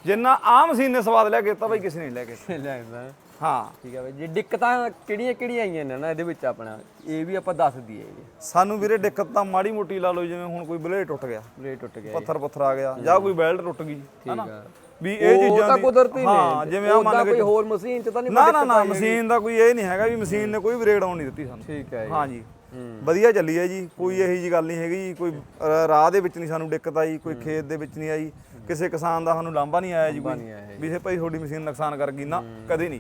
ਜਿੰਨਾ ਆ ਮਸ਼ੀਨ ਨੇ ਸਵਾਦ ਲਿਆ ਕੇ ਦਿੱਤਾ ਬਾਈ ਕਿਸੇ ਨੇ ਨਹੀਂ ਲੈ ਕੇ ਲੈਂਦਾ ਹਾਂ। ਠੀਕ ਹੈ ਬਾਈ ਜੀ ਦਿੱਕਤਾਂ ਕਿਹੜੀਆਂ ਕਿਹੜੀਆਂ ਆਈਆਂ ਨੇ ਨਾ ਇਹਦੇ ਵਿੱਚ ਆਪਣਾ ਇਹ ਵੀ ਆਪਾਂ ਦੱਸ ਦਈਏ ਸਾਨੂੰ ਵੀਰੇ ਦਿੱਕਤ ਤਾਂ ਮਾੜੀ ਮੋਟੀ ਲਾ ਲਓ ਜਿਵੇਂ ਹੁਣ ਕੋਈ ਬਲੇਡ ਟੁੱਟ ਗਿਆ। ਬਲੇਡ ਟੁੱਟ ਗਿਆ ਪੱਥਰ ਪੱਥਰ ਆ ਗਿਆ ਜਾਂ ਕੋਈ ਬੈਲਟ ਟੁੱਟ ਗਈ ਹਨਾ। ਵੀ ਇਹ ਉਹ ਚੀਜ਼ਾਂ ਤਾਂ ਕੁਦਰਤੀ ਹਾਂ ਨੇ ਜਿਵੇਂ ਆ ਮੰਨ ਕੇ ਕੋਈ ਹੋਰ ਮਸ਼ੀਨ ਚ ਤਾਂ ਨਹੀਂ ਨਾ ਨਾ ਨਾ ਮਸ਼ੀਨ ਦਾ ਕੋਈ ਇਹ ਨਹੀਂ ਹੈਗਾ ਵੀ ਮਸ਼ੀਨ ਨੇ ਕੋਈ ਬ੍ਰੇਕ ਡਾਊਨ ਨਹੀਂ ਦਿੱਤੀ ਸਾਨੂੰ। ਠੀਕ ਹੈ ਹਾਂਜੀ ਹੂੰ ਵਧੀਆ ਚੱਲੀ ਹੈ ਜੀ ਕੋਈ ਇਹੀ ਜੀ ਗੱਲ ਨਹੀਂ ਹੈਗੀ ਜੀ ਕੋਈ ਰਾਹ ਦੇ ਵਿੱਚ ਨਹੀਂ ਸਾਨੂੰ ਦਿੱਕਤ ਆਈ ਕੋਈ ਖੇਤ ਦੇ ਵਿੱਚ ਨਹੀਂ ਆਈ ਕਿਸੇ ਕਿਸਾਨ ਦਾ ਸਾਨੂੰ ਲਾਂਭਾ ਨਹੀਂ ਆਇਆ ਜੀ ਕੋਈ। ਵੀ ਇਹ ਭਾਈ ਤੁਹਾਡੀ ਮਸ਼ੀਨ ਨੁਕਸਾਨ ਕਰ ਗਈ ਨਾ ਕਦੇ ਨਹੀਂ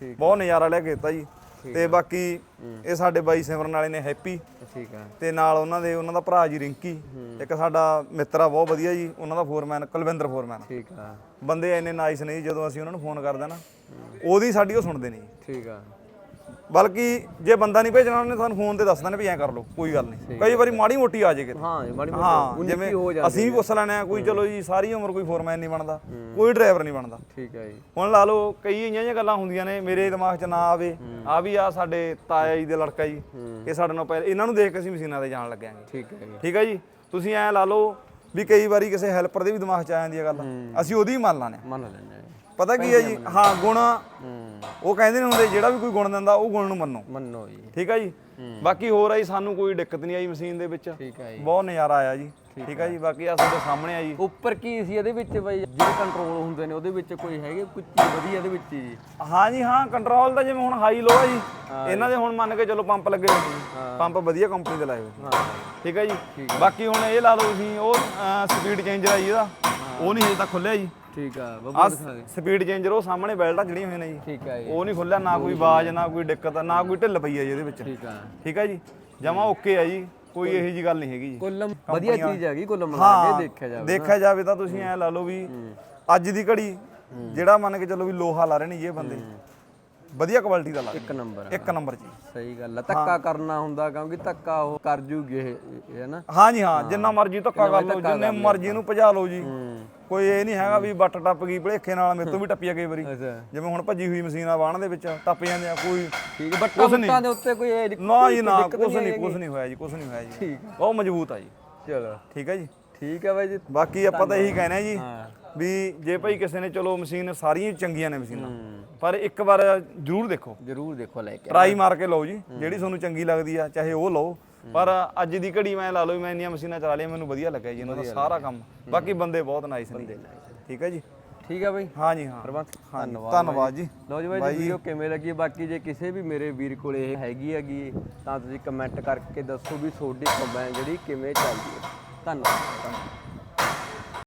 ਜੀ ਬਹੁਤ ਨਜ਼ਾਰਾ ਲੈ ਕੇ ਦਿੱਤਾ ਜੀ। ਤੇ ਬਾਕੀ ਇਹ ਸਾਡੇ ਬਾਈ ਸਿਮਰਨ ਵਾਲੇ ਨੇ ਹੈਪੀ। ਠੀਕ ਹੈ ਤੇ ਨਾਲ ਉਹਨਾਂ ਦੇ ਉਹਨਾਂ ਦਾ ਭਰਾ ਜੀ ਰਿੰਕੀ। ਇੱਕ ਸਾਡਾ ਮਿੱਤਰ ਆ ਬਹੁਤ ਵਧੀਆ ਜੀ ਉਹਨਾਂ ਦਾ ਫੋਰਮੈਨ ਕੁਲਵਿੰਦਰ ਫੋਰਮੈਨ। ਠੀਕ ਆ। ਬੰਦੇ ਇੰਨੇ ਨਾਈਸ ਨੇ ਜੀ ਜਦੋਂ ਅਸੀਂ ਉਹਨਾਂ ਨੂੰ ਫੋਨ ਕਰਦੇ ਨਾ ਉਹਦੀ ਸਾਡੀ ਉਹ ਸੁਣਦੇ ਨਹੀਂ। ਜੀ ਠੀਕ ਆ। ਬਲਕਿ ਜੇ ਬੰਦਾ ਨਹੀਂ ਭੇਜਣਾ ਉਹਨੇ ਤੁਹਾਨੂੰ ਫੋਨ ਤੇ ਦੱਸ ਦੇਣਾ ਵੀ ਐਂ ਕਰ ਲਓ ਕੋਈ ਗੱਲ ਨਹੀਂ। ਕਈ ਵਾਰੀ ਮਾੜੀ ਮੋਟੀ ਆ ਜੇ ਕਿਤੇ। ਹਾਂ ਜੀ, ਮਾੜੀ ਮੋਟੀ ਹਾਂ ਜਿਵੇਂ ਅਸੀਂ ਵੀ ਪੁੱਛ ਲੈਣੇ ਕੋਈ ਚਲੋ ਜੀ ਸਾਰੀ ਉਮਰ ਕੋਈ ਫੋਰਮੈਨ ਨਹੀਂ ਬਣਦਾ ਕੋਈ ਡਰਾਈਵਰ ਨਹੀਂ ਬਣਦਾ। ਠੀਕ ਹੈ ਜੀ। ਹੁਣ ਲਾ ਲਓ ਕਈ ਇਹੀਆਂ ਜਿਹੀਆਂ ਗੱਲਾਂ ਹੁੰਦੀਆਂ ਨੇ ਮੇਰੇ ਦਿਮਾਗ 'ਚ ਨਾ ਆਵੇ ਆ ਵੀ ਆ ਸਾਡੇ ਤਾਇਆ ਜੀ ਦੇ ਲੜਕਾ ਜੀ ਇਹ ਸਾਡੇ ਨਾਲ ਪਹਿਲੇ ਇਹਨਾਂ ਨੂੰ ਦੇਖ ਕੇ ਅਸੀਂ ਮਸ਼ੀਨਾਂ ਤੇ ਜਾਣ ਲੱਗਿਆਂਗੇ ਠੀਕ ਹੈ ਜੀ। ਠੀਕ ਹੈ ਜੀ? ਤੁਸੀਂ ਐਂ ਲਾ ਲਓ ਵੀ ਕਈ ਵਾਰੀ ਕਿਸੇ ਹੈਲਪਰ ਦੇ ਵੀ ਦਿਮਾਗ 'ਚ ਆ ਜਾਂਦੀ ਹੈ ਗੱਲ। ਅਸੀਂ ਉਹਦੀ ਮੰਨ ਲਾਣੇ ਮੰਨ ਲੈਂਦੇ। ਪਤਾ ਕੀ ਹੈ ਜੀ? ਹਾਂ ਗੁਣ ਉਹ ਕਹਿੰਦੇ ਨੇ ਹੁੰਦੇ ਜਿਹੜਾ ਵੀ ਕੋਈ ਗੁਣ ਦਿੰਦਾ ਉਹ ਗੁਣ ਨੂੰ ਮੰਨੋ। ਮੰਨੋ ਜੀ। ਠੀਕ ਹੈ ਜੀ? ਬਾਕੀ ਹੋਰ ਆਈ ਸਾਨੂੰ ਕੋਈ ਦਿੱਕਤ ਨਹੀਂ ਆਈ ਮਸ਼ੀਨ ਦੇ ਵਿੱਚ। ਠੀਕ ਹੈ ਜੀ। ਬਹੁਤ ਨਜ਼ਾਰਾ ਆਇਆ ਜੀ। ਠੀਕ ਹੈ ਜੀ? ਬਾਕੀ ਆ ਤੁਹਾਡੇ ਸਾਹਮਣੇ ਆ ਜੀ। ਉੱਪਰ ਕੀ ਸੀ ਇਹਦੇ ਵਿੱਚ ਬਾਈ? ਜਿਹੜੇ ਕੰਟਰੋਲ ਹੁੰਦੇ ਨੇ ਉਹਦੇ ਵਿੱਚ ਕੋਈ ਹੈਗੇ ਕੁਝ ਵਧੀਆ ਇਹਦੇ ਵਿੱਚ ਜੀ? ਹਾਂ ਜੀ ਹਾਂ ਕੰਟਰੋਲ ਦਾ ਜਿਵੇਂ ਹੁਣ ਹਾਈ ਲੋ ਹੈ ਜੀ। ਇਹਨਾਂ ਦੇ ਹੁਣ ਮੰਨ ਕੇ ਚਲੋ ਪੰਪ ਲੱਗੇ ਪੰਪ ਵਧੀਆ ਕੰਪਨੀ ਦੇ ਲਾਏ ਹੋਏ ਠੀਕ ਹੈ ਜੀ। ਬਾਕੀ ਹੁਣ ਇਹ ਲਾ ਲਓ ਤੁਸੀਂ ਉਹ ਸਪੀਡ ਚੇਂਜਰ ਆ ਜੀ ਇਹਦਾ। ਉਹ ਨਹੀਂ ਹਜੇ ਤੱਕ ਖੁੱਲਿਆ ਜੀ। ਠੀਕ ਆ ਆ ਬੱਬੂ ਦਿਖਾ ਦੇ। ਸਪੀਡ ਚੇਂਜਰ ਉਹ ਸਾਹਮਣੇ ਬੈਲਟਾਂ ਜੜੀਆਂ ਹੋਈਆਂ ਨੇ ਜੀ। ਠੀਕ ਹੈ ਜੀ। ਉਹ ਨਹੀਂ ਖੁੱਲਿਆ ਨਾ ਕੋਈ ਆਵਾਜ਼ ਨਾ ਕੋਈ ਦਿੱਕਤ ਨਾ ਕੋਈ ਢਿੱਲ ਪਈ ਹੈ ਜੀ ਇਹਦੇ ਵਿੱਚ। ਠੀਕ ਆ। ਠੀਕ ਹੈ ਜੀ? ਜਮਾ ਓਕੇ ਹੈ ਜੀ ਕੋਈ ਇਹੋ ਜੀ ਗੱਲ ਨਹੀਂ ਹੈਗੀ ਜੀ। ਕੁੱਲ ਵਧੀਆ ਚੀਜ਼ ਹੈਗੀ ਕੁੱਲ ਮਿਲਾ ਕੇ ਦੇਖਿਆ ਜਾਵੇ ਦੇਖਿਆ ਜਾਵੇ ਤਾਂ ਤੁਸੀਂ ਐ ਲਾ ਲਓ ਵੀ ਅੱਜ ਦੀ ਘੜੀ ਜਿਹੜਾ ਮੰਨ ਕੇ ਚੱਲੋ ਵੀ ਲੋਹਾ ਲਾ ਰਹੇ ਨੇ ਜੀ ਇਹ ਬੰਦੇ। ਵਧੀਆ ਕੁਆਲਿਟੀ ਦਾ ਲਾ ਰਹੇ ਇੱਕ ਨੰਬਰ ਨੇ। ਇੱਕ ਨੰਬਰ ਜੀ ਸਹੀ ਗੱਲ ਆ ਧੱਕਾ ਕਰਨਾ ਹੁੰਦਾ ਕਿਉਂਕਿ ਧੱਕਾ ਉਹ ਕਰ ਜੂਗੇ ਇਹ ਹੈ ਨਾ? ਹਾਂ ਜੀ ਹਾਂ। ਜਿੰਨਾ ਮਰਜ਼ੀ ਧੱਕਾ ਕਰ ਲਓ। ਜਿੰਨੇ ਮਰਜ਼ੀ ਇਹਨੂੰ ਭਜਾ ਲਓ ਜੀ। ਕੋਈ ਇਹ ਨਹੀਂ ਹੈਗਾ ਵੀ ਬੱਟ ਟੱਪ ਗਈ ਭਲੇਖੇ ਨਾਲ ਮੇਰੇ ਤੋਂ ਵੀ ਟੱਪੀ ਆ ਕਈ ਵਾਰੀ। ਅੱਛਾ। ਜਿਵੇਂ ਹੁਣ ਭੱਜੀ ਹੋਈ ਮਸ਼ੀਨ ਆ ਬਾਣ ਦੇ ਵਿੱਚ ਟੱਪ ਜਾਂਦੇ ਆ ਕੋਈ ਠੀਕ ਬੱਟਾ ਬੁੱਟਾਂ ਦੇ ਉੱਤੇ ਕੋਈ ਇਹ ਨਾ ਜੀ ਨਾ ਕੁਝ ਨਹੀਂ। ਕੁਝ ਨਹੀਂ ਹੋਇਆ ਜੀ ਕੁਝ ਨਹੀਂ ਹੋਇਆ ਜੀ। ਠੀਕ ਬਹੁਤ ਮਜ਼ਬੂਤ ਆ ਜੀ। ਚਲੋ। ਠੀਕ ਹੈ ਜੀ। ਠੀਕ ਹੈ ਬਾਈ ਜੀ। ਬਾਕੀ ਆਪਾਂ ਤਾਂ ਇਹੀ ਕਹਿੰਦੇ ਆ ਜੀ ਹਾਂ। ਵੀ ਜੇ ਭਾਈ ਕਿਸੇ ਨੇ ਚਲੋ ਮਸ਼ੀਨ ਸਾਰੀਆਂ ਹੀ ਚੰਗੀਆਂ ਨੇ ਮਸ਼ੀਨਾਂ ਹੂੰ। ਪਰ ਇੱਕ ਵਾਰ ਜ਼ਰੂਰ ਦੇਖੋ। ਜਰੂਰ ਦੇਖੋ ਲੈ ਕੇ ਟਰਾਈ ਮਾਰ ਕੇ ਲਓ ਜੀ ਜਿਹੜੀ ਤੁਹਾਨੂੰ ਚੰਗੀ ਲੱਗਦੀ ਆ ਚਾਹੇ ਉਹ ਲਓ। ਪਰ ਅੱਜ ਦੀ ਘੜੀ ਮੈਂ ਲਾ ਲਓ ਮੈਂ ਇੰਨੀਆਂ ਮਸ਼ੀਨਾਂ ਚਲਾ ਲਈਆਂ ਮੈਨੂੰ ਵਧੀਆ ਲੱਗਿਆ ਜੀ ਇਹਨਾਂ ਦਾ ਸਾਰਾ ਕੰਮ। ਬਾਕੀ ਬੰਦੇ ਬਹੁਤ ਨਾਈਸ ਨੇ ਠੀਕ ਹੈ ਜੀ? ਠੀਕ ਹੈ ਬਾਈ। ਹਾਂ ਜੀ ਹਾਂ। ਧੰਨਵਾਦ ਧੰਨਵਾਦ ਜੀ। ਲਓ ਜੀ ਬਾਈ ਵੀਡੀਓ ਕਿਵੇਂ ਲੱਗੀ ਬਾਕੀ ਜੇ ਕਿਸੇ ਵੀ ਮੇਰੇ ਵੀਰ ਕੋਲ ਇਹ ਹੈਗੀ ਹੈਗੀ ਤਾਂ ਤੁਸੀਂ ਕਮੈਂਟ ਕਰਕੇ ਦੱਸੋ ਵੀ ਤੁਹਾਡੀ ਕੰਬਾਈਨ ਜਿਹੜੀ ਕਿਵੇਂ ਚੱਲਦੀ ਹੈ। ਧੰਨਵਾਦ।